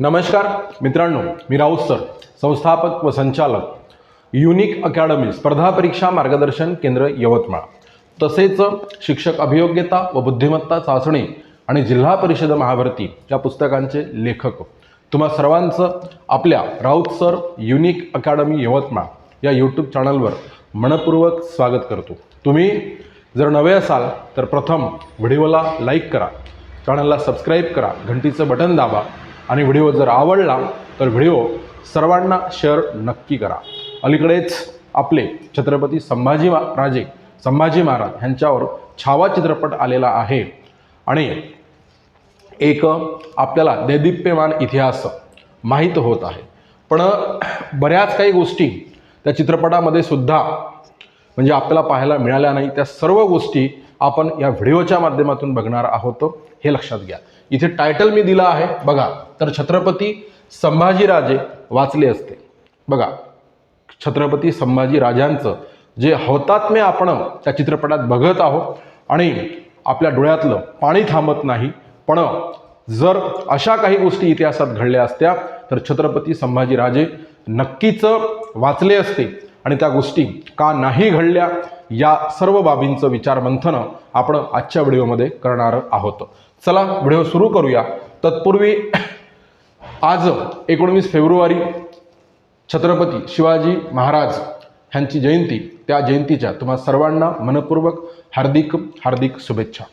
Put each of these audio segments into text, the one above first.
नमस्कार मित्रांनो मी राऊत सर संस्थापक व संचालक युनिक अकॅडमी स्पर्धा परीक्षा मार्गदर्शन केंद्र यवतमाळ. तसेच शिक्षक अभियोग्यता व बुद्धिमत्ता चाचणी आणि जिल्हा परिषद महाभरती या पुस्तकांचे लेखक. तुम्हा सर्वांचं आपल्या Raut sir unique academy Yavatmal या यूट्यूब चॅनलवर मनपूर्वक स्वागत करतो. तुम्ही जर नवे असाल तर प्रथम व्हिडिओला लाईक करा चॅनलला सबस्क्राईब करा घंटीचं बटन दाबा आणि व्हिडिओ जर आवडला तर व्हिडिओ सर्वांना शेअर नक्की करा. अलीकडेच आपले छत्रपती संभाजी राजे संभाजी महाराज ह्यांच्यावर छावा चित्रपट आलेला आहे. आणि एक आपल्याला दैदिप्यमान इतिहास माहीत होत आहे. पण बऱ्याच काही गोष्टी त्या चित्रपटामध्ये सुद्धा म्हणजे आपल्याला पाहायला मिळाल्या नाही. त्या सर्व गोष्टी आपण या व्हिडिओच्या माध्यमातून बघणार आहोत. हे लक्षात घ्या. इथे टायटल मी दिलं आहे. बघा तर छत्रपती संभाजीराजे वाचले असते. बघा छत्रपती संभाजी राजांचं जे हौतात्म्य आपण त्या चित्रपटात बघत आहोत आणि आपल्या डोळ्यातलं पाणी थांबत नाही पण जर अशा काही गोष्टी इतिहासात घडल्या असत्या तर छत्रपती संभाजीराजे नक्कीच वाचले असते. आणि त्या गोष्टी का नाही घडल्या या सर्व बाबींचं विचारमंथनं आपण आजच्या व्हिडिओमध्ये करणार आहोत. चला व्हिडिओ सुरू करूया. तत्पूर्वी आज एकोणवीस फेब्रुवारी छत्रपती शिवाजी महाराज ह्यांची जयंती. त्या जयंतीच्या तुम्हा सर्वांना मनपूर्वक हार्दिक हार्दिक शुभेच्छा.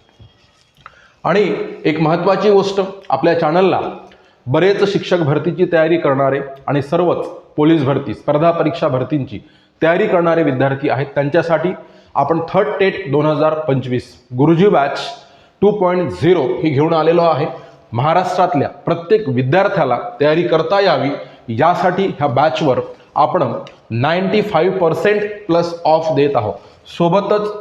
आणि एक महत्त्वाची गोष्ट आपल्या चॅनलला बरेच शिक्षक भरतीची तयारी करणारे आणि सर्वच पोलीस भरती स्पर्धा परीक्षा भरतींची तयारी करणारे विद्यार्थी आहेत. त्यांच्यासाठी आपण थर्ड टेट दोन हजार पंचवीस Guruji batch two point zero ही घेऊन आलेलो आहे. महाराष्ट्रातल्या प्रत्येक विद्यार्थ्याला तयारी करता यावी. यासाठी ह्या बॅचवर आपण ninety five percent plus off देत आहोत. सोबतच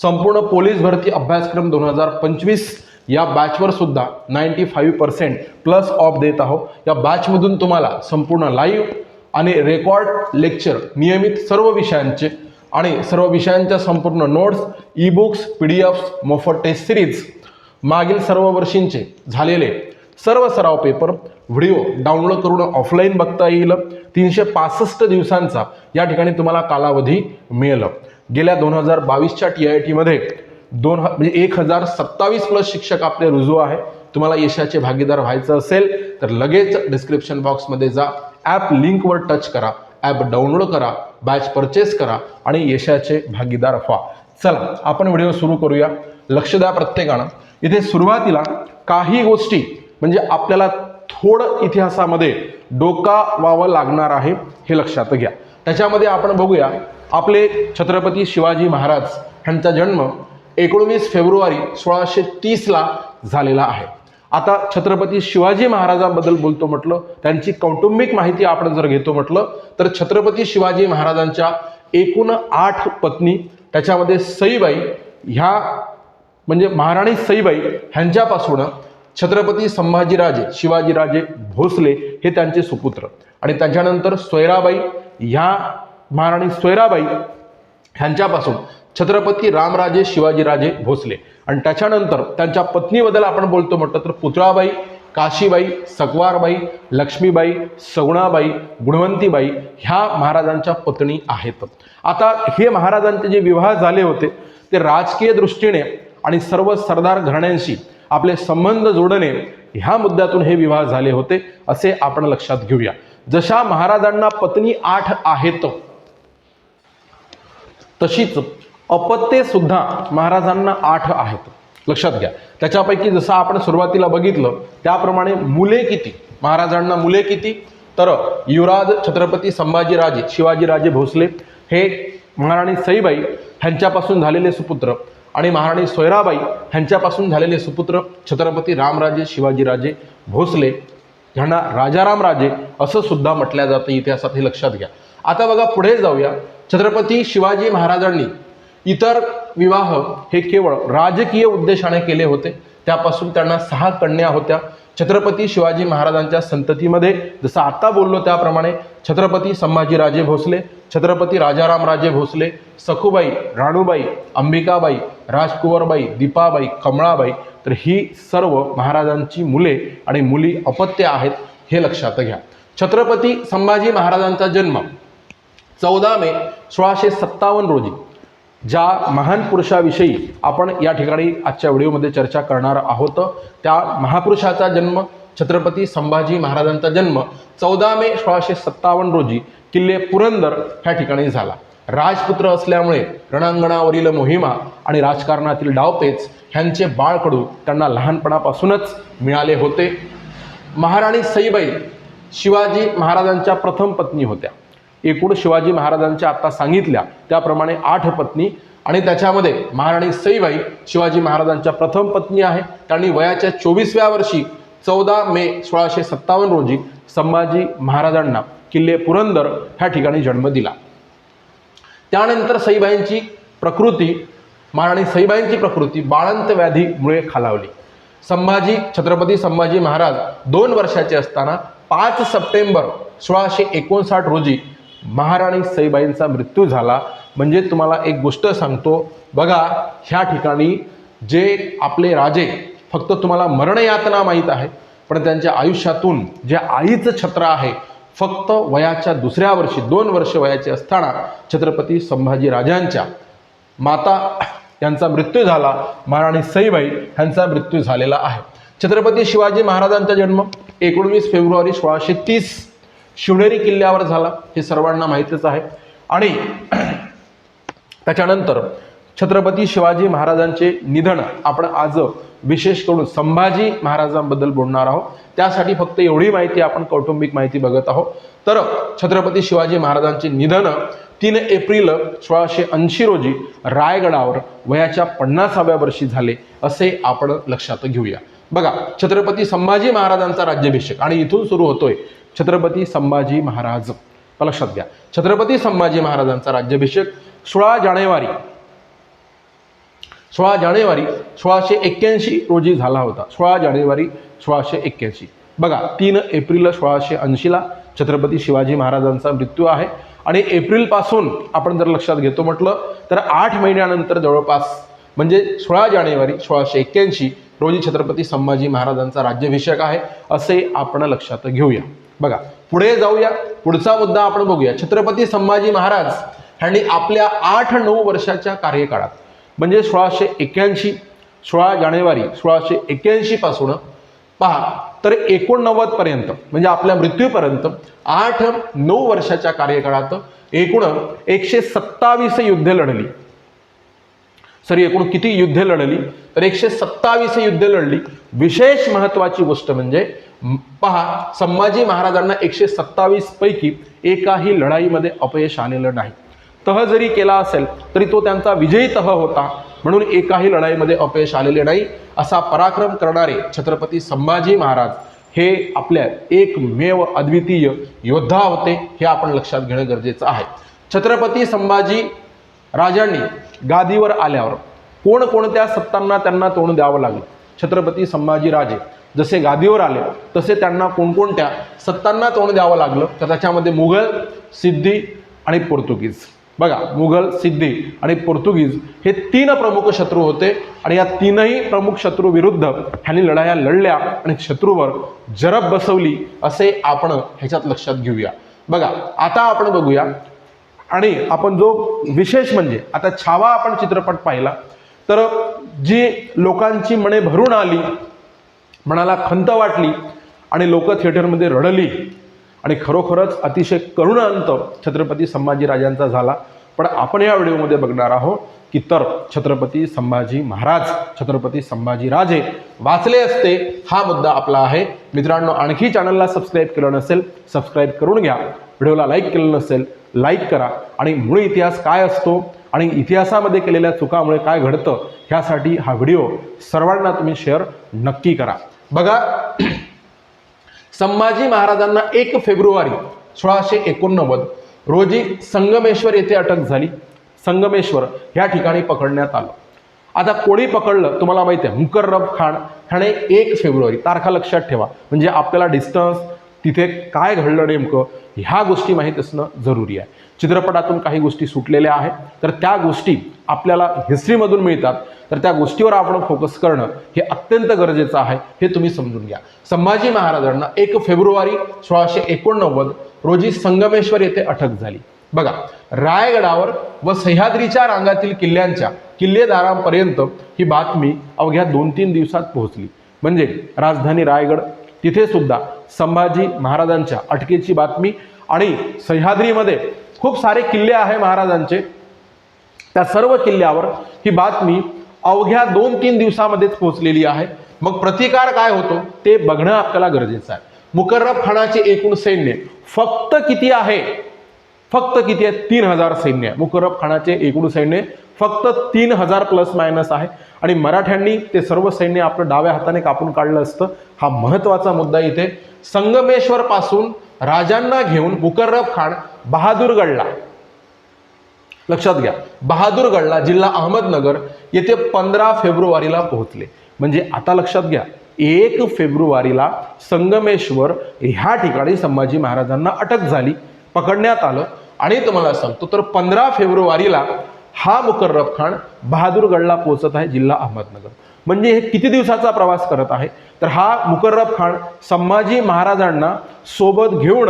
संपूर्ण पोलीस भरती अभ्यासक्रम दोन हजार पंचवीस या बॅचवर सुद्धा ninety five percent plus off देत आहोत. या बॅचमधून तुम्हाला संपूर्ण लाईव्ह आणि रेकॉर्ड लेक्चर नियमित सर्व विषयांचे आणि सर्व विषयांच्या संपूर्ण notes e books P D Fs मोफत टेस्ट सिरीज मागील सर्व वर्षींचे झालेले सर्व सराव पेपर व्हिडिओ डाउनलोड करून ऑफलाईन बघता येईल. तीनशे पासष्ट दिवसांचा या ठिकाणी तुम्हाला कालावधी मिळेल. गेल्या दोन हजार बावीसच्या टी आय टीमध्ये दोन ह म्हणजे एक हजार सत्तावीस प्लस शिक्षक आपले रुजू आहे. तुम्हाला यशाचे भागीदार व्हायचं असेल तर लगेच डिस्क्रिप्शन बॉक्समध्ये जा. ॲप लिंकवर टच करा. ॲप डाउनलोड करा. बॅच परचेस करा आणि यशाचे भागीदार व्हा. चला आपण व्हिडिओ सुरू करूया. लक्ष द्या प्रत्येकानं. इथे सुरुवातीला काही गोष्टी म्हणजे आपल्याला थोडं इतिहासामध्ये डोका व्हावं लागणार आहे हे लक्षात घ्या. त्याच्यामध्ये आपण बघूया आपले छत्रपती शिवाजी महाराज ह्यांचा जन्म एकोणवीस फेब्रुवारी सोळाशे तीसला झालेला आहे. आता छत्रपती शिवाजी महाराजांबद्दल बोलतो म्हटलं त्यांची कौटुंबिक माहिती आपण जर घेतो म्हटलं तर छत्रपती शिवाजी महाराजांच्या एकूण आठ पत्नी त्याच्यामध्ये सईबाई ह्या म्हणजे महाराणी सईबाई ह्यांच्यापासून छत्रपती संभाजीराजे शिवाजीराजे भोसले हे त्यांचे सुपुत्र. आणि त्याच्यानंतर सोयराबाई ह्या महाराणी सोयराबाई ह्यांच्यापासून छत्रपती रामराजे शिवाजीराजे भोसले. आणि त्याच्यानंतर त्यांच्या पत्नीबद्दल आपण बोलतो म्हटलं तर पुतळाबाई काशीबाई सकवारबाई लक्ष्मीबाई सगुणाबाई गुणवंतीबाई ह्या महाराजांच्या पत्नी आहेत. आता हे महाराजांचे जे विवाह झाले होते ते राजकीय दृष्टीने आणि सर्व सरदार घराण्यांशी आपले संबंध जोडणे ह्या मुद्द्यातून हे विवाह झाले होते असे आपण लक्षात घेऊया. जशा महाराजांना पत्नी आठ आहेत तशीच अपत्ये सुद्धा महाराजांना आठ आहेत. लक्षात घ्या. त्याच्यापैकी जसं आपण सुरुवातीला बघितलं त्याप्रमाणे मुले किती? महाराजांना मुले किती? तर युवराज छत्रपती संभाजीराजे शिवाजीराजे भोसले हे महाराणी सईबाई ह्यांच्यापासून झालेले सुपुत्र आणि महाराणी सोयराबाई ह्यांच्यापासून झालेले सुपुत्र छत्रपती रामराजे शिवाजीराजे भोसले ह्यांना राजारामराजे असं सुद्धा म्हटलं जातं इतिहासात हे लक्षात घ्या. आता बघा पुढे जाऊया. छत्रपती शिवाजी महाराजांनी इतर विवाह हे केवळ राजकीय उद्देशाने केले होते. त्यापासून त्यांना सहा कन्या होत्या. छत्रपती शिवाजी महाराजांच्या संततीमध्ये जसं आता बोललो त्याप्रमाणे छत्रपती संभाजीराजे भोसले छत्रपती राजारामराजे भोसले सखुबाई राणूबाई अंबिकाबाई राजकुंवरबाई दीपाबाई कमळाबाई तर ही सर्व महाराजांची मुले आणि मुली अपत्य आहेत हे लक्षात घ्या. छत्रपती संभाजी महाराजांचा जन्म चौदा मे सोळाशे सत्तावन्न रोजी. ज्या महान पुरुषाविषयी आपण या ठिकाणी आजच्या व्हिडिओमध्ये चर्चा करणार आहोत त्या महापुरुषाचा जन्म छत्रपती संभाजी महाराजांचा जन्म चौदा मे सोळाशे सत्तावन्न रोजी किल्ले पुरंदर ह्या ठिकाणी झाला. राजपुत्र असल्यामुळे रणांगणावरील मोहिमा आणि राजकारणातील डावपेच ह्यांचे बाळकडू त्यांना लहानपणापासूनच मिळाले होते. महाराणी सईबाई शिवाजी महाराजांच्या प्रथम पत्नी होत्या. एकूण शिवाजी महाराजांच्या आत्ता सांगितल्या. त्याप्रमाणे आठ पत्नी आणि त्याच्यामध्ये महाराणी सईबाई शिवाजी महाराजांच्या प्रथम पत्नी आहे. त्यांनी वयाच्या चोवीसव्या वर्षी चौदा मे सोळाशे सत्तावन्न रोजी संभाजी महाराजांना किल्ले पुरंदर ह्या ठिकाणी जन्म दिला. त्यानंतर सईबाईंची प्रकृती महाराणी सईबाईंची प्रकृती बाळंत व्याधीमुळे खालावली. संभाजी छत्रपती संभाजी महाराज दोन वर्षाचे असताना पाच सप्टेंबर सोळाशे एकोणसाठ रोजी महाराणी सईबाईंचा मृत्यू झाला. म्हणजे तुम्हाला एक गोष्ट सांगतो. बघा ह्या ठिकाणी जे आपले राजे फक्त तुम्हाला मरणयातना माहीत आहे पण त्यांच्या आयुष्यातून जे आईचं छत्र आहे फक्त वयाच्या दुसऱ्या वर्षी दोन वर्ष वयाचे असताना छत्रपती संभाजी राजांच्या माता यांचा मृत्यू झाला. महाराणी सईबाई यांचा मृत्यू झालेला आहे. छत्रपती शिवाजी महाराजांचा जन्म एकोणवीस फेब्रुवारी सोळाशे तीस शिवनेरी किल्ल्यावर झाला. हे सर्वांना माहितीच आहे. आणि त्याच्यानंतर छत्रपती शिवाजी महाराजांचे निधन आपण आज विशेष करून संभाजी महाराजांबद्दल बोलणार आहोत. त्यासाठी फक्त एवढी माहिती आपण कौटुंबिक माहिती बघत आहोत. तर छत्रपती शिवाजी महाराजांचे निधन तीन एप्रिल सोळाशे ऐंशी रोजी रायगडावर वयाच्या पन्नासाव्या वर्षी झाले असे आपण लक्षात घेऊया. बघा छत्रपती संभाजी महाराजांचा राज्याभिषेक आणि इथून सुरू होतोय. छत्रपती संभाजी महाराज. लक्षात घ्या. छत्रपती संभाजी महाराजांचा राज्याभिषेक सोळा जानेवारी सोळा जानेवारी सोळाशे एक्क्याऐंशी रोजी झाला होता. सोळा जानेवारी सोळाशे एक्क्याऐंशी. बघा तीन एप्रिल सोळाशे ऐंशीला छत्रपती शिवाजी महाराजांचा मृत्यू आहे आणि एप्रिलपासून आपण जर लक्षात घेतो म्हटलं तर आठ महिन्यानंतर जवळपास म्हणजे सोळा जानेवारी सोळाशे एक्क्याऐंशी रोजी छत्रपती संभाजी महाराजांचा राज्याभिषेक आहे असे आपण लक्षात घेऊया. बघा पुढे जाऊया. पुढचा मुद्दा आपण बघूया. छत्रपती संभाजी महाराज ह्यांनी आपल्या आठ नऊ वर्षाच्या कार्यकाळात म्हणजे सोळाशे एक्क्याऐंशी सोळा जानेवारी सोळाशे एक्क्याऐंशीपासून पहा तर एकोणनव्वदपर्यंत म्हणजे आपल्या मृत्यूपर्यंत आठ नऊ वर्षाच्या कार्यकाळात एकूण एकशे सत्तावीस युद्धे लढली. सरी एकूण किती युद्धे लढली? तर एकशे सत्तावीस युद्धे लढली. विशेष महत्त्वाची गोष्ट म्हणजे पहा संभाजी महाराजांना एकशे सत्तावीस पैकी एकाही लढाईमध्ये अपयश आलेलं नाही. तह जरी केला असेल तरी तो त्यांचा विजयी तह होता. म्हणून एकाही लढाईमध्ये अपयश आलेले नाही. असा पराक्रम करणारे छत्रपती संभाजी महाराज हे आपल्या एकमेव अद्वितीय योद्धा होते हे आपण लक्षात घेणं गरजेचं आहे. छत्रपती संभाजी राजांनी गादीवर आल्यावर कोणकोणत्या सत्तांना त्यांना तोंड द्यावं लागलं? छत्रपती संभाजी राजे. जसे गादीवर आले तसे त्यांना कोणकोणत्या सत्तांना तोंड द्यावं लागलं तर त्याच्यामध्ये मुघल सिद्धी आणि पोर्तुगीज. बघा मुघल सिद्धी आणि पोर्तुगीज हे तीन प्रमुख शत्रू होते आणि या तीनही प्रमुख शत्रू विरुद्ध ह्यांनी लढाया लढल्या आणि शत्रूवर जरब बसवली असे आपण ह्याच्यात लक्षात घेऊया. बघा आता आपण बघूया आणि आपण जो विशेष म्हणजे आता छावा आपण चित्रपट पाहिला तर जी लोकांची मने भरून आली मनाला खंत वाटली आणि लोक थिएटरमध्ये रडली. आणि खरोखरच अतिशय करुण अंत छत्रपती संभाजीराजांचा झाला. पण आपण या व्हिडिओमध्ये बघणार आहोत की तर छत्रपती संभाजी महाराज छत्रपती संभाजीराजे वाचले असते हा मुद्दा आपला आहे. मित्रांनो आणखी चॅनलला सबस्क्राईब केलं नसेल सबस्क्राईब करून घ्या. व्हिडिओला लाईक केलं नसेल लाईक करा. आणि मूळ इतिहास काय असतो? आणि इतिहासामध्ये केलेल्या चुकामुळे काय घडतं ह्यासाठी हा व्हिडिओ सर्वांना तुम्ही शेअर नक्की करा. बघा संभाजी महाराजांना एक फेब्रुवारी सोळाशे एकोणनव्वद रोजी संगमेश्वर येथे अटक झाली. संगमेश्वर ह्या ठिकाणी पकडण्यात आलं. आता कोणी पकडलं तुम्हाला माहिती आहे मुकर्रब खान ह्याने एक फेब्रुवारी तारखा लक्षात ठेवा. म्हणजे आपल्याला डिस्टन्स तिथे काय घडलं नेमकं ह्या गोष्टी माहीत असणं जरुरी आहे. चित्रपटातून काही गोष्टी सुटलेल्या आहेत. तर त्या गोष्टी आपल्याला हिस्ट्रीमधून मिळतात. तर त्या गोष्टीवर आपण फोकस करणं हे अत्यंत गरजेचं आहे हे तुम्ही समजून घ्या. संभाजी महाराजांना एक फेब्रुवारी सोळाशे एकोणनव्वद रोजी संगमेश्वर येथे अटक झाली. बघा रायगडावर व सह्याद्रीच्या रांगातील किल्ल्यांच्या किल्लेदारांपर्यंत ही बातमी अवघ्या दोन तीन दिवसात पोहोचली. म्हणजे राजधानी रायगड तिथे सुद्धा संभाजी महाराजांच्या अटकेची बातमी आणि सह्याद्रीमध्ये खूप सारे किल्ले आहे महाराजांचे. त्या सर्व किल्ल्यावर ही बातमी अवघ्या दोन तीन दिवसामध्येच पोहोचलेली आहे. मग प्रतिकार काय होतो ते बघणं आपल्याला गरजेचं आहे. मुकर्रब खानाचे एकूण सैन्य फक्त किती आहे? फक्त किती आहे? तीन हजार सैन्य. आहे मुकर्रब खानाचे एकूण सैन्य फक्त तीन हजार प्लस मायनस आहे. आणि मराठ्यांनी ते सर्व सैन्य आपलं डाव्या हाताने कापून काढलं असतं. हा महत्त्वाचा मुद्दा इथे. संगमेश्वर पासून राजांना घेऊन मुकर्रब खान बहादूरगडला. लक्षात घ्या बहादूरगडला जिल्हा अहमदनगर येथे पंधरा फेब्रुवारीला पोहोचले. म्हणजे आता लक्षात घ्या एक फेब्रुवारीला संगमेश्वर ह्या ठिकाणी संभाजी महाराजांना अटक झाली पकडण्यात आलं. आणि तुम्हाला सांगतो तर पंधरा फेब्रुवारीला हा मुकर्रब खान बहादूरगडला पोहोचत आहे जिल्हा अहमदनगर. म्हणजे हे किती दिवसाचा प्रवास करत आहे? तर हा मुकर्रब खान संभाजी महाराजांना सोबत घेऊन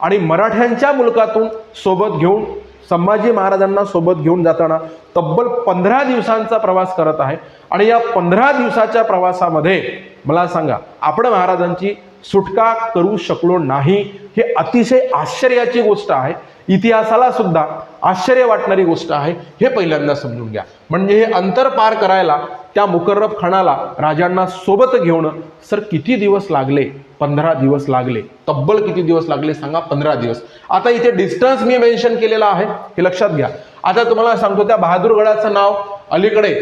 आणि मराठ्यांच्या मुलकातून सोबत घेऊन संभाजी महाराजांना सोबत घेऊन जाताना तब्बल पंधरा दिवसांचा प्रवास करत आहे. आणि या पंधरा दिवसाच्या प्रवासामध्ये मला सांगा आपण महाराजांची सुटका करू शकलो नाही हे अतिशय आश्चर्याची गोष्ट आहे. इतिहासाला सुद्धा आश्चर्य वाटणारी गोष्ट आहे. हे पहिल्यांदा समजून घ्या. म्हणजे हे अंतर पार करायला त्या मुकर्रब खानाला राजांना सोबत घेऊन सर किती दिवस लागले? पंधरा दिवस लागले. तब्बल किती दिवस लागले सांगा? पंधरा दिवस. आता इथे डिस्टन्स मी मेन्शन केलेला आहे हे लक्षात घ्या. आता तुम्हाला सांगतो त्या बहादूरगडाचं नाव अलीकडे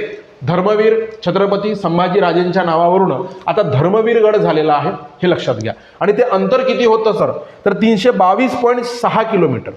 धर्मवीर छत्रपती संभाजीराजेंच्या नावावरून आता धर्मवीरगड झालेला आहे हे लक्षात घ्या. आणि ते अंतर किती होतं सर? तर तीनशे बावीस पॉईंट सहा किलोमीटर.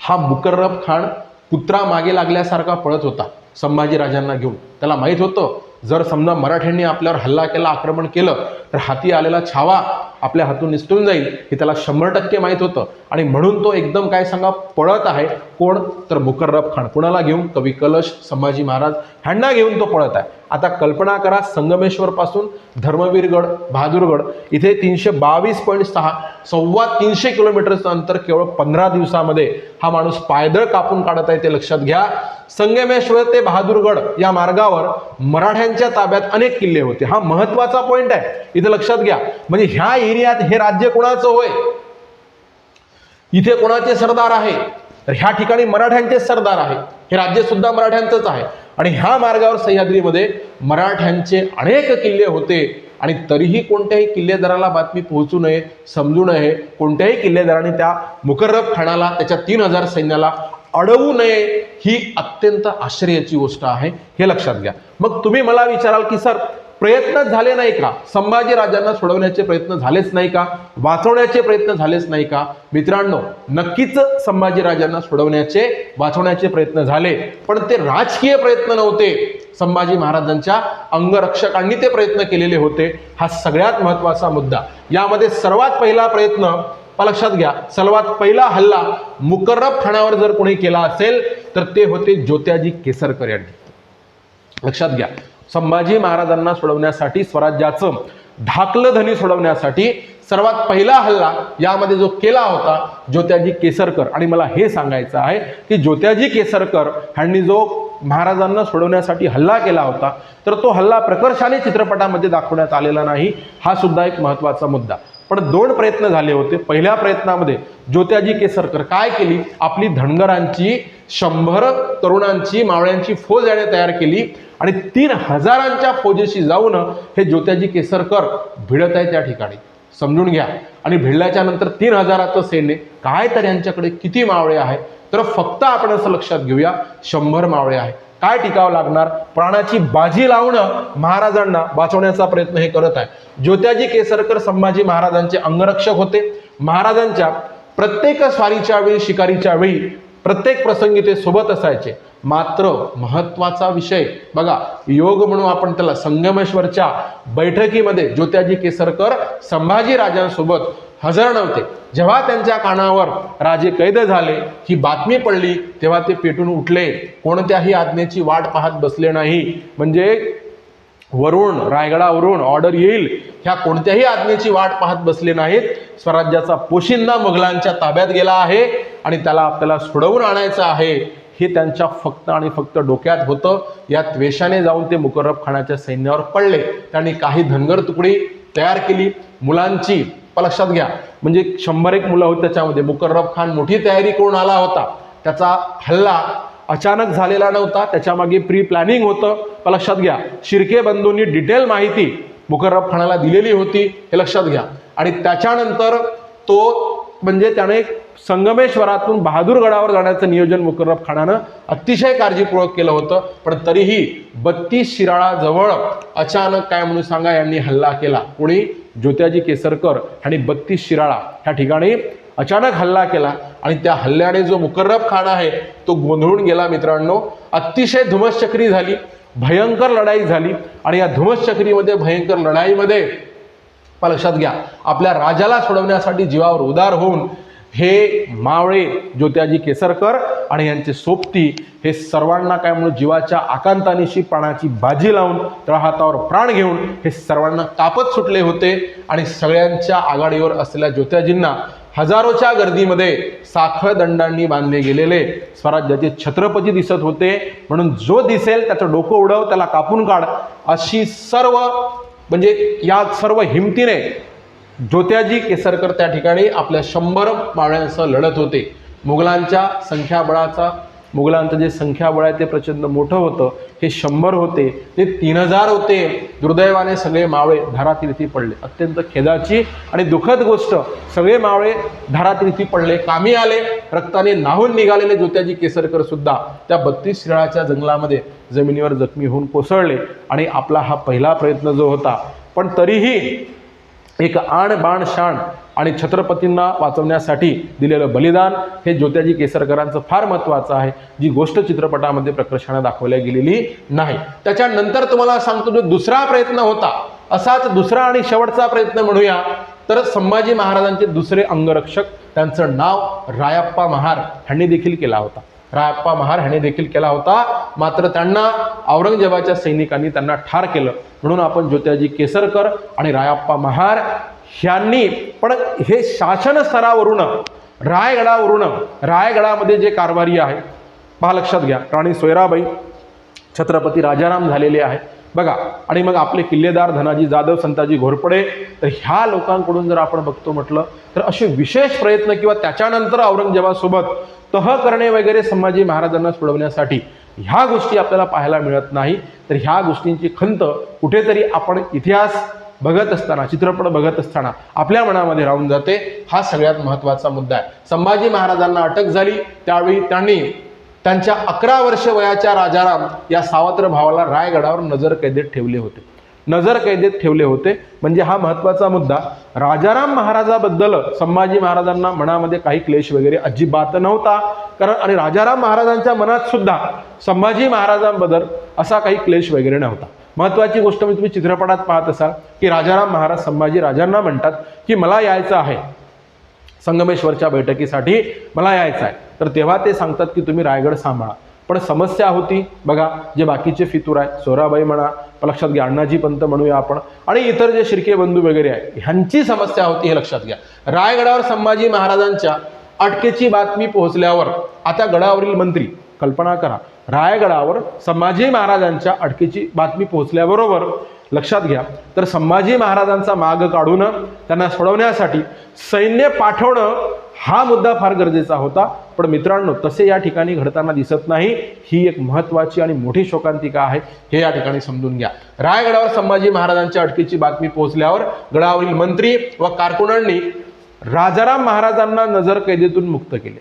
हा मुकर्रब खान कुत्रा मागे लागल्यासारखा पळत होता. संभाजी राजांना घेऊन. त्याला माहीत होतं जर समजा मराठ्यांनी आपल्यावर हल्ला केला आक्रमण केलं तर हाती आलेला छावा आपल्या हातून निसटून जाईल हे त्याला शंभर टक्के माहीत होतं. आणि म्हणून तो एकदम काय सांगा पळत आहे. कोण? तर मुकर्रब खान. कुणाला घेऊन? कवी कलश संभाजी महाराज. ह्यांना घेऊन तो पळत आहे. आता कल्पना करा संगमेश्वरपासून धर्मवीरगड बहादूरगड इथे तीनशे बावीस पॉईंट सहा सव्वा तीनशे किलोमीटरचं अंतर केवळ पंधरा दिवसामध्ये हा माणूस पायदळ कापून काढत आहे ते लक्षात घ्या. संगमेश्वर ते बहादूरगड या मार्गावर मराठ्यांच्या ताब्यात अनेक किल्ले होते. हा महत्त्वाचा पॉईंट आहे. इथे लक्षात घ्या. म्हणजे ह्या एरियात हे राज्य कोणाचं होय? इथे कोणाचे सरदार आहे? तर ह्या ठिकाणी मराठ्यांचे सरदार आहे. हे राज्य सुद्धा मराठ्यांचंच आहे. आणि ह्या मार्गावर सह्याद्रीमध्ये मराठ्यांचे अनेक किल्ले होते. आणि तरीही कोणत्याही किल्लेदाराला बातमी पोहोचू नये समजू नये. कोणत्याही किल्लेदाराने त्या मुकर्रब खानाला त्याच्या तीन हजार सैन्याला अडवू नये ही अत्यंत आश्चर्याची गोष्ट आहे. हे लक्षात घ्या. मग तुम्ही मला विचाराल की सर प्रयत्न झाले नाही का? संभाजी राजांना सोडवण्याचे प्रयत्न झालेच नाही का? वाचवण्याचे प्रयत्न झालेच नाही का? मित्रांनो नक्कीच संभाजी राजांना सोडवण्याचे वाचवण्याचे प्रयत्न झाले. पण ते राजकीय प्रयत्न नव्हते. संभाजी महाराजांच्या अंगरक्षकांनी ते प्रयत्न केलेले होते. हा सगळ्यात महत्त्वाचा मुद्दा. यामध्ये सर्वात पहिला प्रयत्न लक्षात घ्या. सर्वात पहिला हल्ला मुकर्रब खानावर जर कोणी केला असेल तर ते होते ज्योत्याजी केसरकर यांनी. लक्षात घ्या. संभाजी महाराजांना सोडवण्यासाठी स्वराज्याचं ढाकलं धनी सोडवण्यासाठी सर्वात पहिला हल्ला यामध्ये जो केला होता ज्योत्याजी केसरकर. आणि मला हे सांगायचं आहे की ज्योत्याजी केसरकर ह्यांनी जो महाराजांना सोडवण्यासाठी हल्ला केला होता तर तो हल्ला प्रकर्षाने चित्रपटामध्ये दाखवण्यात आलेला नाही. हा सुद्धा एक महत्त्वाचा मुद्दा. पण दोन प्रयत्न झाले होते. पहिल्या प्रयत्नामध्ये ज्योत्याजी केसरकर काय केली? आपली धनगरांची शंभर तरुणांची मावळ्यांची फौज याने तयार केली आणि तीन हजारांच्या फौजेशी जाऊन हे ज्योत्याजी केसरकर भिडत आहे त्या ठिकाणी. समजून घ्या. आणि भिडल्याच्या नंतर तीन हजाराचं सैन्य. काय तर यांच्याकडे किती मावळे आहे तर फक्त आपण असं लक्षात घेऊया शंभर मावळे आहे काय टिकावं लागणार? प्राणाची बाजी लावणं महाराजांना वाचवण्याचा प्रयत्न हे करत आहे. ज्योत्याजी केसरकर संभाजी महाराजांचे अंगरक्षक होते. महाराजांच्या प्रत्येक स्वारीच्या वेळी शिकारीच्या वेळी प्रत्येक प्रसंगी ते सोबत असायचे. मात्र महत्त्वाचा विषय बघा योग म्हणून आपण त्याला संगमेश्वरच्या बैठकीमध्ये ज्योत्याजी केसरकर संभाजी राजांसोबत हजर नव्हते. जेव्हा त्यांच्या कानावर राजे कैद झाले ही बातमी पडली तेव्हा ते पेटून उठले. कोणत्याही आज्ञेची वाट पाहत बसले नाही. म्हणजे वरून रायगडावरून ऑर्डर येईल ह्या कोणत्याही आज्ञेची वाट पाहत बसले नाहीत. स्वराज्याचा पोशिंदा मुघलांच्या ताब्यात गेला आहे आणि त्याला आपल्याला सोडवून आणायचं आहे. हे त्यांच्या फक्त आणि फक्त डोक्यात होतं. या त्वेषाने जाऊन ते मुकर्रब खानाच्या सैन्यावर पडले. त्यांनी काही धनगर तुकडी तयार केली. मुलांची लक्षात घ्या. म्हणजे शंभर एक मुलं होती त्याच्यामध्ये. मुकर्रब खान मोठी तयारी करून आला होता. त्याचा हल्ला अचानक झालेला नव्हता. त्याच्यामागे प्री प्लॅनिंग होतं. लक्षात घ्या. शिर्के बंधूंनी डिटेल माहिती मुकर्रब खानाला दिलेली होती. हे लक्षात घ्या. आणि त्याच्यानंतर तो म्हणजे त्याने संगमेश्वरातून बहादूरगडावर जाण्याचं नियोजन मुकर्रब खानानं अतिशय काळजीपूर्वक केलं होतं. पण तरीही बत्तीस शिराळाजवळ अचानक काय म्हणून सांगा यांनी हल्ला केला. कोणी? ज्योत्याजी केसरकर आणि बत्तीस शिराळा ह्या ठिकाणी अचानक हल्ला केला आणि त्या हल्ल्याने जो मुकर्रब खान आहे तो गोंधळून गेला मित्रांनो. अतिशय धुमश्चक्री झाली भयंकर लढाई झाली आणि या धुमश्चक्रीमध्ये भयंकर लढाईमध्ये लक्षात घ्या आपल्या राजाला सोडवण्यासाठी जीवावर उदार होऊन हे मावळे ज्योत्याजी केसरकर आणि यांचे सोबती हे सर्वांना काय म्हणून जीवाच्या आकांतानिशी प्राणाची बाजी लावून तळहातावर प्राण घेऊन हे सर्वांना कापत सुटले होते आणि सगळ्यांच्या आघाडीवर असलेल्या ज्योत्याजींना हजारोच्या गर्दीमध्ये साखळ दंडांनी बांधले गेलेले स्वराज्याचे छत्रपती दिसत होते. म्हणून जो दिसेल त्याचं डोकं उडव त्याला कापून काढ अशी सर्व म्हणजे या सर्व हिमतीने ज्योत्याजी केसरकर त्या ठिकाणी आपल्या शंभर मावळ्यांसह लढत होते. मुघलांच्या संख्याबळाचा मुघलांचं जे संख्याबळ आहे ते प्रचंड मोठं होतं. हे शंभर होते ते तीन हजार होते. दुर्दैवाने सगळे मावळे धारातीर्थी पडले. अत्यंत खेदाची आणि दुःखद गोष्ट सगळे मावळे धारातीर्थी पडले. कामी आले रक्ताने नाहून निघालेले ज्योत्याजी केसरकर सुद्धा त्या बत्तीस शिराळाच्या जंगलामध्ये जमिनीवर जखमी होऊन कोसळले आणि आपला हा पहिला प्रयत्न जो होता. पण तरीही एक आण बाण शाण आणि छत्रपतींना वाचवण्यासाठी दिलेलं बलिदान हे ज्योत्याजी केसरकरांचं फार महत्त्वाचं आहे. जी गोष्ट चित्रपटामध्ये प्रकर्षाने दाखवल्या गेलेली नाही. त्याच्यानंतर तुम्हाला सांगतो जो दुसरा प्रयत्न होता असाच दुसरा आणि शेवटचा प्रयत्न म्हणूया. तर संभाजी महाराजांचे दुसरे अंगरक्षक त्यांचं नाव रायप्पा महार ह्यांनी देखील केला होता. रायप्पा महार ह्याने देखील केला होता. मात्र त्यांना औरंगजेबाच्या सैनिकांनी त्यांना ठार केलं. म्हणून आपण ज्योत्याजी केसरकर आणि रायप्पा महार ह्यांनी पण हे शासन स्तरावरून रायगडावरून रायगडामध्ये जे कारभारी आहे पहा लक्षात घ्या. राणी सोयराबाई छत्रपती राजाराम झालेले आहे. बघा आणि मग आपले किल्लेदार धनाजी जाधव संताजी घोरपडे तर ह्या लोकांकडून जर आपण बघतो म्हटलं तर असे विशेष प्रयत्न किंवा त्याच्यानंतर औरंगजेबासोबत तह करणे वगैरे संभाजी महाराजांना सोडवण्यासाठी ह्या गोष्टी आपल्याला पाहायला मिळत नाही. तर ह्या गोष्टींची खंत कुठेतरी आपण इतिहास बघत असताना चित्रपट बघत असताना आपल्या मनामध्ये राहून जाते. हा सगळ्यात महत्त्वाचा मुद्दा आहे. संभाजी महाराजांना अटक झाली. त्यावेळी त्यांनी त्यांच्या अकरा वर्ष वयाच्या राजाराम या सावत्र भावाला रायगडावर नजर कैदेत ठेवले होते. नजर कैदेत ठेवले होते. म्हणजे हा महत्त्वाचा मुद्दा. राजाराम महाराजाबद्दल संभाजी महाराजांना मनामध्ये काही क्लेश वगैरे अजिबात नव्हता. कारण आणि राजाराम महाराजांच्या मनात सुद्धा संभाजी महाराजांबद्दल असा काही क्लेश वगैरे नव्हता. महत्त्वाची गोष्ट मी तुम्ही चित्रपटात पाहत असाल की राजाराम महाराज संभाजी राजांना म्हणतात की मला यायचं आहे. संगमेश्वरच्या बैठकीसाठी मला यायचं आहे. तर तेव्हा ते सांगतात की तुम्ही रायगड सांभाळा. पण समस्या होती. बघा जे बाकीचे फितूर आहे सोराबाई म्हणा लक्षात घ्या अण्णाजी पंत म्हणूया आपण आणि इतर जे शिर्के बंधू वगैरे आहे ह्यांची समस्या होती हे लक्षात घ्या. रायगडावर संभाजी महाराजांच्या अटकेची बातमी पोहोचल्यावर आता गडावरील मंत्री कल्पना करा रायगडावर संभाजी महाराजांच्या अटकेची बातमी पोहोचल्याबरोबर लक्षात घ्या तर संभाजी महाराजांचा माग काढून त्यांना सोडवण्यासाठी सैन्य पाठवणं हा मुद्दा फार गरजेचा होता. पण मित्रांनो तसे या ठिकाणी घडताना दिसत नाही. ही एक महत्त्वाची आणि मोठी शोकांतिका आहे. हे या ठिकाणी समजून घ्या. रायगडावर संभाजी महाराजांच्या अटकेची बातमी पोहोचल्यावर गडावरील मंत्री व कारकुनांनी राजाराम महाराजांना नजर कैदेतून मुक्त केले.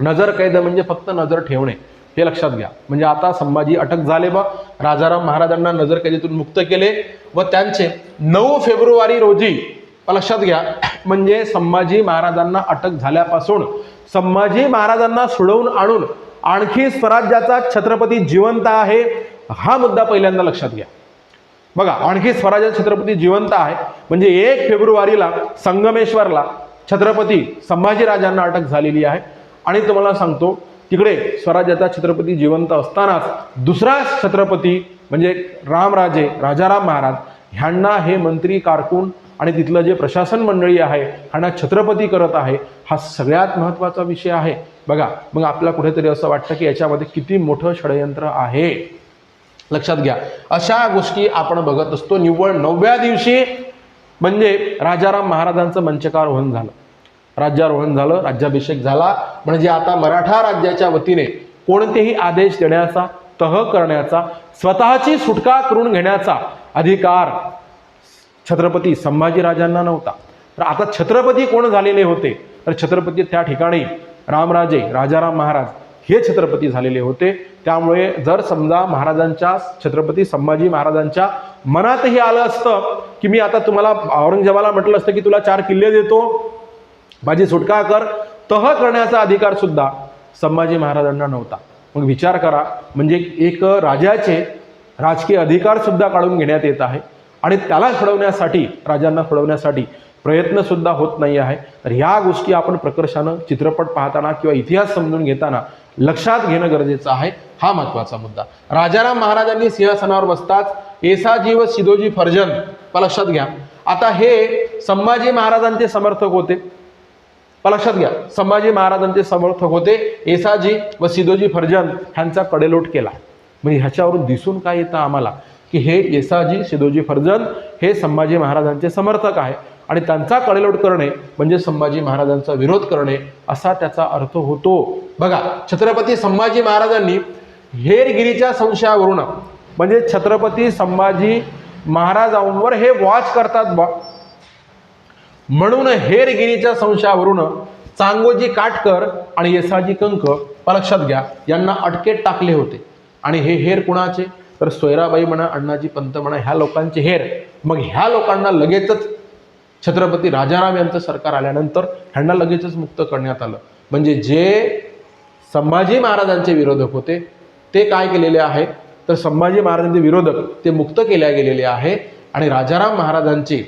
नजर कैद म्हणजे फक्त नजर ठेवणे. हे लक्षात घ्या. म्हणजे आता संभाजी अटक झाले बा. राजाराम महाराजांना नजर कैदेतून मुक्त केले व त्यांचे नऊ फेब्रुवारी रोजी लक्षात घ्या म्हणजे संभाजी महाराजांना अटक झाल्यापासून संभाजी महाराजांना सोडवून आणून आणखी स्वराज्याचा छत्रपती जिवंत आहे हा मुद्दा पहिल्यांदा लक्षात घ्या. बघा आणखी स्वराज्याचा छत्रपती जिवंत आहे म्हणजे एक फेब्रुवारीला संगमेश्वरला छत्रपती संभाजीराजांना अटक झालेली आहे. आणि तुम्हाला सांगतो तिकडे स्वराज्याचा छत्रपती जिवंत असतानाच दुसरा छत्रपती म्हणजे रामराजे राजाराम महाराज ह्यांना हे मंत्री कारकून आणि तिथलं जे प्रशासन मंडळी आहे ह्यांना छत्रपती करत आहे हा सगळ्यात महत्त्वाचा विषय आहे. बघा मग आपल्याला कुठेतरी असं वाटतं की याच्यामध्ये किती मोठं षडयंत्र आहे. लक्षात घ्या अशा गोष्टी आपण बघत असतो. निव्वळ नवव्या दिवशी म्हणजे राजाराम महाराजांचं मंचकारोहण झालं. राज्यारोहण झालं राज्याभिषेक झाला. म्हणजे आता मराठा राज्याच्या वतीने कोणतेही आदेश देण्याचा तह करण्याचा स्वतःची सुटका करून घेण्याचा अधिकार छत्रपती संभाजीराजांना नव्हता. तर आता छत्रपती कोण झालेले होते? तर छत्रपती त्या ठिकाणी रामराजे राजाराम महाराज हे छत्रपती झालेले होते. त्यामुळे जर समजा महाराजांच्या छत्रपती संभाजी महाराजांच्या मनातही आलं असतं की मी आता तुम्हाला औरंगजेबाला म्हटलं असतं की तुला चार किल्ले देतो माझी सुटका कर तह करण्याचा अधिकार सुद्धा संभाजी महाराजांना नव्हता. मग विचार करा म्हणजे एक राजाचे राजकीय अधिकार सुद्धा काढून घेण्यात येत आहे. आणि त्याला खडवण्यासाठी राजांना सोडवण्यासाठी प्रयत्नसुद्धा होत नाही आहे. तर ह्या गोष्टी आपण प्रकर्षानं चित्रपट पाहताना किंवा इतिहास समजून घेताना लक्षात घेणं गरजेचं आहे. हा महत्त्वाचा मुद्दा. राजाराम महाराजांनी सिंहासनावर बसताच एसाजी व सिदोजी फर्जन लक्षात घ्या. आता हे संभाजी महाराजांचे समर्थक होते. लक्षात घ्या. संभाजी महाराजांचे समर्थक होते एसाजी व सिदोजी फर्जन ह्यांचा कडेलोट केला. म्हणजे ह्याच्यावरून दिसून काय येतं आम्हाला? की हे येसाजी शिदोजी फर्जंद हे संभाजी महाराजांचे समर्थक आहे. आणि त्यांचा कडेलोट करणे म्हणजे संभाजी महाराजांचा विरोध करणे असा त्याचा अर्थ होतो. बघा छत्रपती संभाजी महाराजांनी हेरगिरीच्या संशयावरून म्हणजे छत्रपती संभाजी महाराजांवर हे वॉच करतात बा. म्हणून हेरगिरीच्या संशयावरून चांगोजी काटकर आणि येसाजी कंक लक्षात घ्या यांना अटकेत टाकले होते. आणि हे हेर कुणाचे? तर सोयराबाई म्हणा अण्णाजी पंत म्हणा ह्या लोकांचे हेर. मग ह्या लोकांना लगेचच छत्रपती राजाराम यांचं सरकार आल्यानंतर ह्यांना लगेचच मुक्त करण्यात आलं. म्हणजे जे संभाजी महाराजांचे विरोधक होते ते काय केलेले आहे तर संभाजी महाराजांचे विरोधक ते मुक्त केल्या गेलेले आहे आणि राजाराम महाराजांचे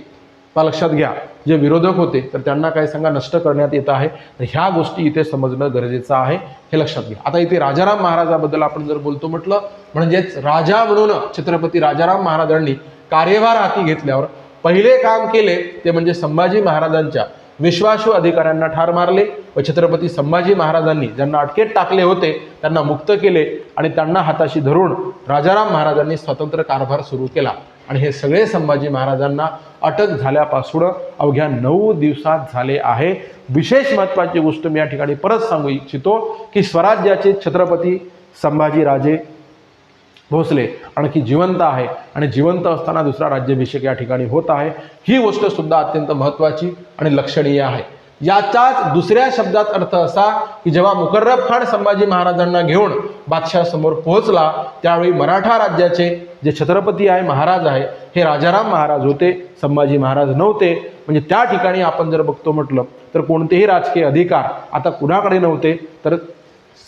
लक्षात घ्या जे विरोधक होते तर त्यांना काय सांगा नष्ट करण्यात येत आहे. तर ह्या गोष्टी इथे समजणं गरजेचं आहे हे लक्षात घ्या. आता इथे राजाराम महाराजाबद्दल आपण जर बोलतो म्हटलं म्हणजेच राजा म्हणून छत्रपती राजाराम महाराजांनी कार्यभार हाती घेतल्यावर पहिले काम केले ते म्हणजे संभाजी महाराजांच्या विश्वासू अधिकाऱ्यांना ठार मारले व छत्रपती संभाजी महाराजांनी ज्यांना अटकेत टाकले होते त्यांना मुक्त केले आणि त्यांना हाताशी धरून राजाराम महाराजांनी स्वतंत्र कारभार सुरू केला. आणि हे सगळे संभाजी महाराजांना अटक झाल्यापासून अवघ्या नऊ दिवसात झाले आहे. विशेष महत्त्वाची गोष्ट मी या ठिकाणी परत सांगू इच्छितो की स्वराज्याचे छत्रपती संभाजीराजे भोसले आणखी जिवंत आहे आणि जिवंत असताना दुसरा राज्याभिषेक या ठिकाणी होत आहे. ही गोष्ट सुद्धा अत्यंत महत्त्वाची आणि लक्षणीय आहे. याचाच दुसऱ्या शब्दात अर्थ असा की जेव्हा मुकर्रब खान संभाजी महाराजांना घेऊन बादशाह समोर पोहोचला त्यावेळी मराठा राज्याचे जे छत्रपती आहे महाराज आहे हे राजाराम महाराज होते संभाजी महाराज नव्हते. म्हणजे त्या ठिकाणी आपण जर बघतो म्हटलं तर कोणतेही राजकीय अधिकार आता कुणाकडे नव्हते तर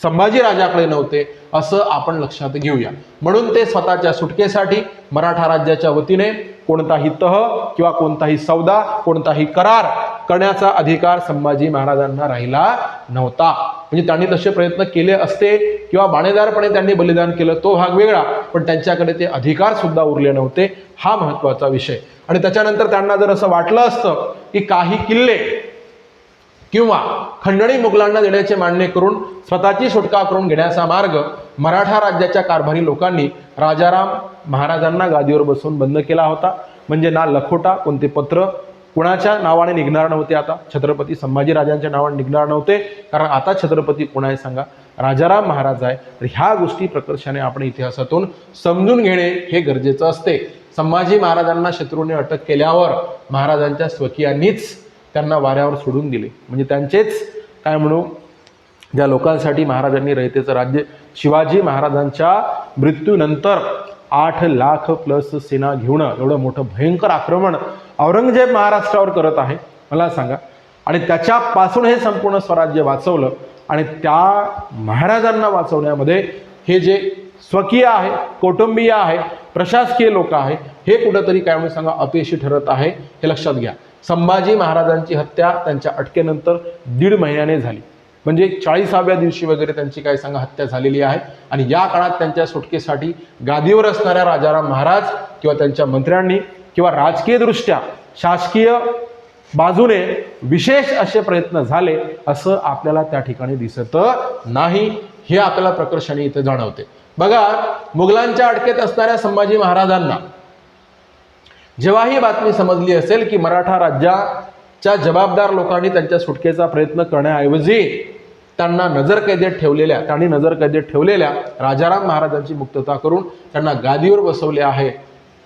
संभाजी राजाकडे नव्हते असं आपण लक्षात घेऊया. म्हणून ते स्वतःच्या सुटकेसाठी मराठा राज्याच्या वतीने कोणताही तह किंवा कोणताही सौदा कोणताही करार करण्याचा अधिकार संभाजी महाराजांना राहिला नव्हता. म्हणजे त्यांनी तसे प्रयत्न केले असते किंवा बाणेदारपणे त्यांनी बलिदान केलं तो भाग वेगळा पण त्यांच्याकडे ते अधिकार सुद्धा उरले नव्हते हा महत्त्वाचा विषय. आणि त्याच्यानंतर त्यांना जर असं वाटलं असतं की काही किल्ले किंवा खंडणी मुघलांना देण्याचे मान्य करून स्वतःची सुटका करून घेण्याचा मार्ग मराठा राज्याच्या कारभारी लोकांनी राजाराम महाराजांना गादीवर बसवून बंद केला होता. म्हणजे ना लखोटा कोणते पत्र कुणाच्या नावाने निघणार नव्हते आता? छत्रपती संभाजीराजांच्या नावाने निघणार नव्हते. कारण आता छत्रपती कोण आहे सांगा? राजाराम महाराज आहे. तर ह्या गोष्टी प्रकर्षाने आपण इतिहासातून समजून घेणे हे गरजेचं असते. संभाजी महाराजांना शत्रूने अटक केल्यावर महाराजांच्या स्वकीयांनीच त्यांना वाऱ्यावर सोडून दिले. म्हणजे त्यांचेच काय म्हणू ज्या लोकांसाठी महाराजांनी रयतेचं राज्य शिवाजी महाराजांच्या मृत्यूनंतर आठ लाख प्लस सेना घेऊन एवढं मोठं भयंकर आक्रमण औरंगजेब महाराष्ट्रावर करत आहे. मला सांगा. आणि त्याच्यापासून हे संपूर्ण स्वराज्य वाचवलं आणि त्या महाराजांना वाचवण्यामध्ये हे जे स्वकीय आहे कौटुंबीय आहे प्रशासकीय लोक आहे हे कुठंतरी काय म्हणून सांगा अपयशी ठरत आहे हे लक्षात घ्या. संभाजी महाराजांची हत्या त्यांच्या अटकेनंतर दीड महिन्याने झाली. म्हणजे चाळीसाव्या दिवशी वगैरे त्यांची काय सांगा हत्या झालेली आहे. आणि या काळात त्यांच्या सुटकेसाठी गादीवर असणाऱ्या राजाराम महाराज किंवा त्यांच्या मंत्र्यांनी किंवा राजकीयदृष्ट्या शासकीय बाजूने विशेष असे प्रयत्न झाले असं आपल्याला त्या ठिकाणी दिसत नाही. हे आपल्याला प्रकर्षाने इथे जाणवते. बघा मुघलांच्या अटकेत असणाऱ्या संभाजी महाराजांना जेव्हा ही बातमी समजली असेल की मराठा राज्याच्या जबाबदार लोकांनी त्यांच्या सुटकेचा प्रयत्न करण्याऐवजी त्यांना नजरकैदेत ठेवलेल्या त्यांनी नजरकैदेत ठेवलेल्या राजाराम महाराजांची मुक्तता करून त्यांना गादीवर बसवले आहे.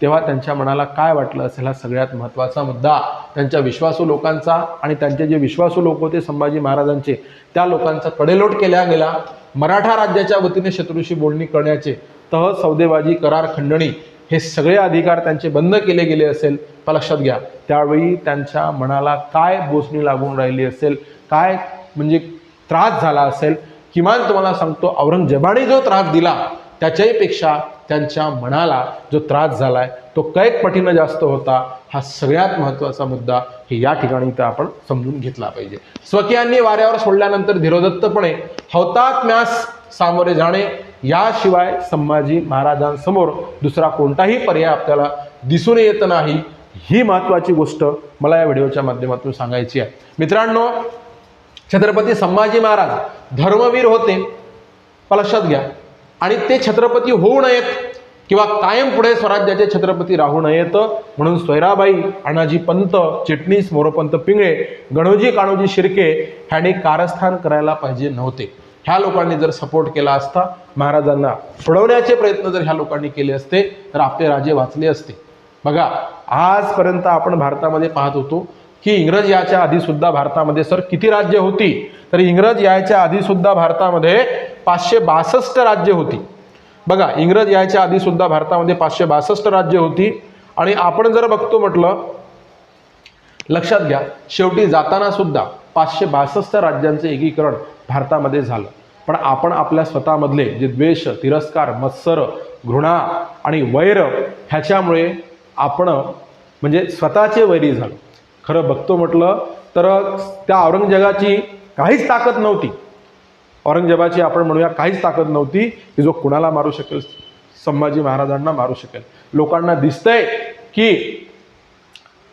तेव्हा त्यांच्या मनाला काय वाटलं असेल हा सगळ्यात महत्त्वाचा मुद्दा. त्यांच्या विश्वासू लोकांचा आणि त्यांचे जे विश्वासू लोक होते संभाजी महाराजांचे त्या लोकांचा कडेलोट केला गेला. मराठा राज्याच्या वतीने शत्रूशी बोलणी करण्याचे तह सौदेबाजी करार खंडणी हे सगळे अधिकार त्यांचे बंद केले गेले असेल. पण लक्षात घ्या त्यावेळी त्यांच्या मनाला काय बोचणी लागून राहिली असेल? काय म्हणजे त्रास झाला असेल किमान तुम्हाला सांगतो औरंगजेबाने जो त्रास दिला त्याच्याही पेक्षा त्यांच्या मनाला जो त्रास झाला आहे तो कैक पटीनं जास्त होता हा सगळ्यात महत्त्वाचा मुद्दा हे या ठिकाणी तर आपण समजून घेतला पाहिजे. स्वकीयांनी वाऱ्यावर सोडल्यानंतर धीरोदत्तपणे हौतात्म्यास सामोरे जाणे याशिवाय संभाजी महाराजांसमोर दुसरा कोणताही पर्याय आपल्याला दिसून येत नाही ही महत्त्वाची गोष्ट मला या व्हिडिओच्या माध्यमातून सांगायची आहे. मित्रांनो छत्रपती संभाजी महाराज धर्मवीर होते. लक्षात घ्या. आणि ते छत्रपती होऊ नयेत किंवा कायम पुढे स्वराज्याचे छत्रपती राहू नयेत म्हणून सोयराबाई अणाजी पंत चिटणीस मोरोपंत पिंगळे गणोजी काणोजी शिर्के ह्यांनी कारस्थान करायला पाहिजे नव्हते. ह्या लोकांनी जर सपोर्ट केला असता महाराजांना सोडवण्याचे प्रयत्न जर ह्या लोकांनी केले असते तर आपले राजे वाचले असते. बघा आजपर्यंत आपण भारतामध्ये पाहत होतो की इंग्रज याच्या आधी सुद्धा भारतामध्ये सर किती राज्य होती? तर इंग्रज यायच्या आधी सुद्धा भारतामध्ये पाचशे बासष्ट राज्य होती. बघा इंग्रज यायच्या आधी सुद्धा भारतामध्ये पाचशे बासष्ट राज्य होती. आणि आपण जर बघतो म्हटलं लक्षात घ्या शेवटी जाताना सुद्धा पाचशे बासष्ट राज्यांचे एकीकरण भारतामध्ये झालं. पण आपण आपल्या स्वतःमधले जे द्वेष तिरस्कार मत्सर घृणा आणि वैर ह्याच्यामुळे आपण म्हणजे स्वतःचे वैरी झालो. खरं बघतो म्हटलं तर त्या औरंगजेबाची काहीच ताकद नव्हती. औरंगजेबाची आपण म्हणूया काहीच ताकद नव्हती की जो कुणाला मारू शकेल संभाजी महाराजांना मारू शकेल. लोकांना दिसतंय की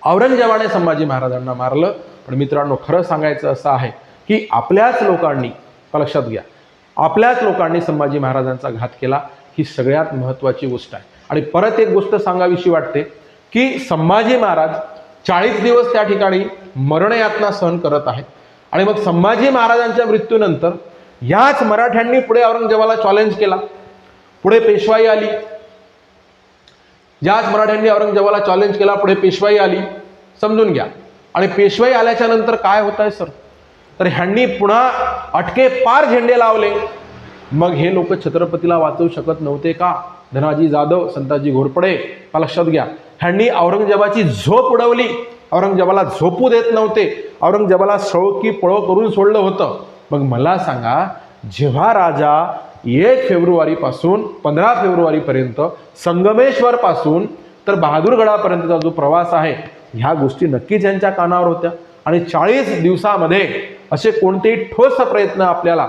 औरंगजेबाने संभाजी महाराजांना मारलं. पण मित्रांनो खरं सांगायचं असं आहे की आपल्याच लोकांनी लक्षात घ्या आपल्याच लोकांनी संभाजी महाराजांचा घात केला ही सगळ्यात महत्त्वाची गोष्ट आहे. आणि परत एक गोष्ट सांगावीशी वाटते की संभाजी महाराज चाळीस दिवस त्या ठिकाणी मरणयातना सहन करत आहेत. आणि मग संभाजी महाराजांच्या मृत्यूनंतर याच मराठ्यांनी पुढे औरंगजेबाला चॅलेंज केला. पुढे पेशवाई आली. याच मराठ्यांनी औरंगजेबाला चॅलेंज केला. पुढे पेशवाई आली. समजून घ्या. आणि पेशवाई आल्याच्यानंतर काय होत आहे सर तर ह्यांनी पुन्हा अटके पार झेंडे लावले. मग हे लोक छत्रपतीला वाचवू शकत नव्हते का? धनाजी जाधव संताजी घोरपडे. का लक्षात घ्या? ह्यांनी औरंगजेबाची झोप उडवली. औरंगजेबाला झोपू देत नव्हते. औरंगजेबाला सळो की पळो करून सोडलं होतं. मग मला सांगा जेव्हा राजा एक फेब्रुवारीपासून पंधरा फेब्रुवारीपर्यंत संगमेश्वरपासून तर बहादूरगडापर्यंतचा जो प्रवास आहे ह्या गोष्टी नक्कीच यांच्या कानावर होत्या. आणि चाळीस दिवसामध्ये असे कोणतेही ठोस प्रयत्न आपल्याला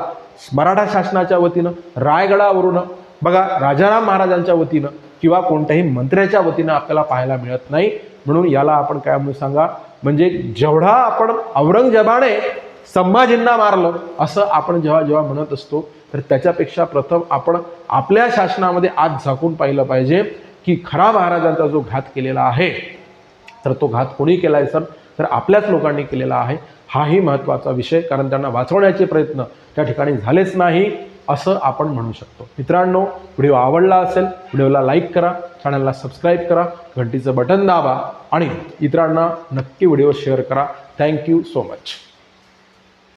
मराठा शासनाच्या वतीनं रायगडावरून बघा राजाराम महाराजांच्या वतीनं किंवा कोणत्याही मंत्र्याच्या वतीनं आपल्याला पाहायला मिळत नाही. म्हणून याला आपण काय म्हणून सांगा? म्हणजे जेवढा आपण औरंगजेबाने संभाजींना मारलं असं आपण जेव्हा जेव्हा म्हणत असतो तर त्याच्यापेक्षा प्रथम आपण आपल्या शासनामध्ये आज झाकून पाहिलं पाहिजे की खरा महाराजांचा जो घात केलेला आहे तर तो घात कोणी केला आहे सर? तर आपल्याच लोकांनी केलेला आहे. हाही महत्त्वाचा विषय कारण त्यांना वाचवण्याचे प्रयत्न त्या ठिकाणी झालेच नाही. असं आपण म्हणू शकतो. मित्रांनो व्हिडिओ आवडला असेल व्हिडिओला लाईक करा चॅनलला सबस्क्राईब करा घंटीचं बटन दाबा आणि इतरांना नक्की व्हिडिओ शेअर करा. Thank you so much